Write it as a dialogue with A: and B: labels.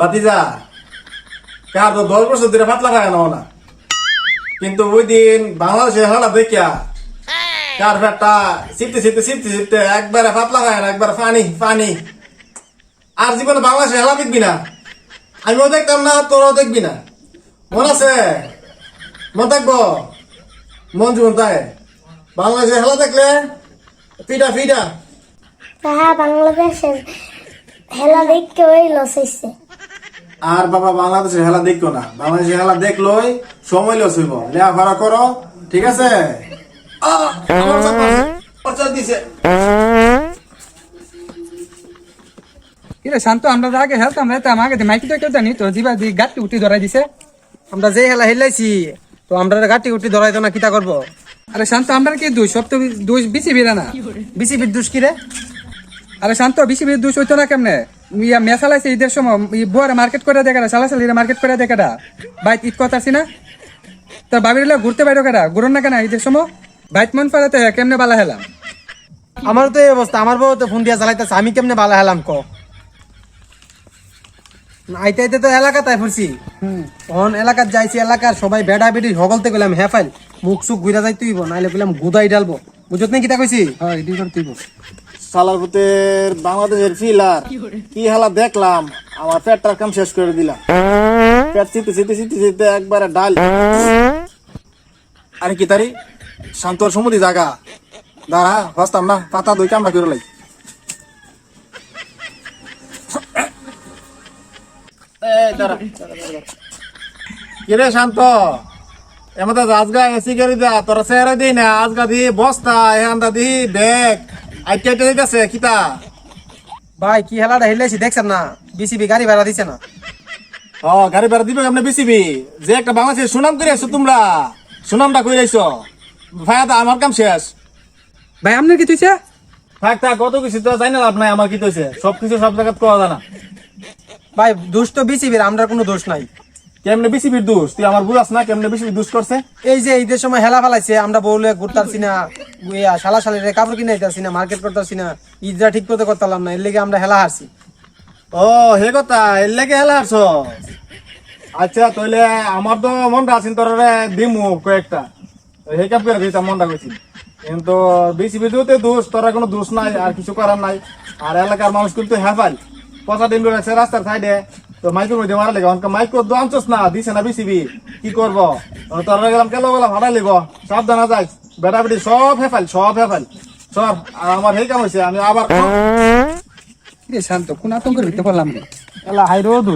A: বাতিজা কার তো দশ বছর ধরে ফাতলা খায় না না। কিন্তু ওই দিন বাংলাদেশে হালা দেখিয়া কার ফেটটা সিপতে সিপতে সিপতে সিপতে একবারে ফাতলা খায় না একবারে ফানি ফানি। আর জীবনে বাংলাদেশে হেলা দেখবি না। আমিও দেখতাম না তোরাও দেখবি না। মন আছে? মন থাকব? মন জীবন তাই। বাংলাদেশে হেলা দেখলে ফিডা ফিডা
B: তাহা বাংলাদেশের হেলা দেখতে ওই লস হয়েছে
A: আর বাবা বাংলাদেশের খেলা দেখো না। বাংলাদেশের খেলা দেখলোই সময় লস হইব। লেখাপড়া করো ঠিক আছে?
C: কিরে শান্ত আমরা আগে হেলতাম হেলতাম আগে মাইকি তো কেউ জানি তো জিবা দি গাঁটি উঠি ধরাই দিছে।
D: আমরা যে হেলা হেলাইছি তো আমরা গাটি উঠি ধরাই তো না কিতা করব?
C: আরে শান্ত আমরা কি দোষ? সব তো দোষ বেশি বেরা না
D: বেশি বিদ্যুষ কিরে
C: আরে শান্ত বেশি বেশি দোষ হইতো না কেমনে? ইয়া মেশালাইছে ঈদের সময় বুয়ারে মার্কেট করে দেখাটা সালা সালিরা মার্কেট করে দেখাটা। বাইক ঈদ কথা আছি না? তোর বাবির হলে ঘুরতে বাইরো কেটা ঘুরন না কেন ঈদের সময়? বাইক মন পালাতে কেমনে বালা হেলাম?
D: আমার তো এই অবস্থা আমার বউ তো ফোন দিয়া চালাইতেছে আমি কেমনে বালা হেলাম ক? আইতে আইতে তো এলাকা তাই ফুরছি অন এলাকার যাইছি এলাকার সবাই বেড়া বেড়ি হগলতে গেলাম হ্যাঁ ফাইল মুখ সুখ ঘুরা যাই তুইব নাইলে গেলাম গুদাই ডালবো বুঝত না কিতা কইছি?
C: হ্যাঁ এটি
A: সালার পুতের বাংলাদেশের ফিলার কি হেলা দেখলাম? আমার পেটটার কাম শেষ করে দিলাম। পেট চিতে চিতে চিতে চিতে একবারে ডাল। আরে কি তারি? শান্তর সমুদি জাগা। দাঁড়া বাঁচতাম না পাতা দুই কামড়া করে লাই। কিরে শান্ত? এমন আজগা এসি গাড়ি দা তোরা চেহারা দিই না আজগা দি বস্তা এখানটা দি ব্যাগ। আইটা আইটা দিতেছে কিতা?
D: ভাই কি হেলাটা হেলাইছি দেখছেন না? বিসিবি গাড়ি ভাড়া দিছে না।
A: ও গাড়ি ভাড়া দিবে আপনি বিসিবি যে একটা বাংলাদেশের সুনাম করে আছো তোমরা সুনামটা করে আইছো। ভাইয়া আমার কাম শেষ।
C: ভাই আপনার কি তুইছে
A: থাক থাক কত কিছু তো জানি না লাভ নাই আমার কি তৈছে সব কিছু সব জায়গায় পাওয়া যায় না।
D: ভাই দোষ তো বিসিবির আমরা কোনো দোষ নাই।
A: কেমনে বিসিবির দোষ? তুই আমার বুঝাস না কেমনে বিসিবি দোষ করছে?
D: এই যে এই ঈদের সময় হেলা ফেলাইছে আমরা বউলে ঘুরতারছি না। ইয়া শালা শালিরে কাপড় কিনে দিতেছি না মার্কেট করতেছি না ঈদরা ঠিক করতে করতাম না, এর লেগে আমরা হেলা হারছি।
A: ও, হে কথা, এর লেগে হেলা আস আচ্ছা তাহলে আমার তো মনটা আছেন তোর দিমু কয়েকটা। হে কাপ করে দিতাম মনটা কইছি। কিন্তু বিসিবি দিতে দোষ, তোরা কোনো দোষ নাই, আর কিছু করার নাই। আর এলাকার মানুষ কিন্তু হেফাল পচা ডিম রাখছে রাস্তার সাইডে, তো মাইকের মধ্যে মারা লেগে, অনকা মাইক তো আনছস না, দিছে না বিসিবি কি করব? তোরা গেলাম কেলো গেলাম হাঁটাই লিব সাবধানে যাই বেটা বেটি সব হেফাল সব হেফাল সব আর আমার হে কাম হয়েছে আমি আবার
C: কি শান্ত কোন আতঙ্কের ভিতরে পড়লাম না
D: এলা হাই রোদ।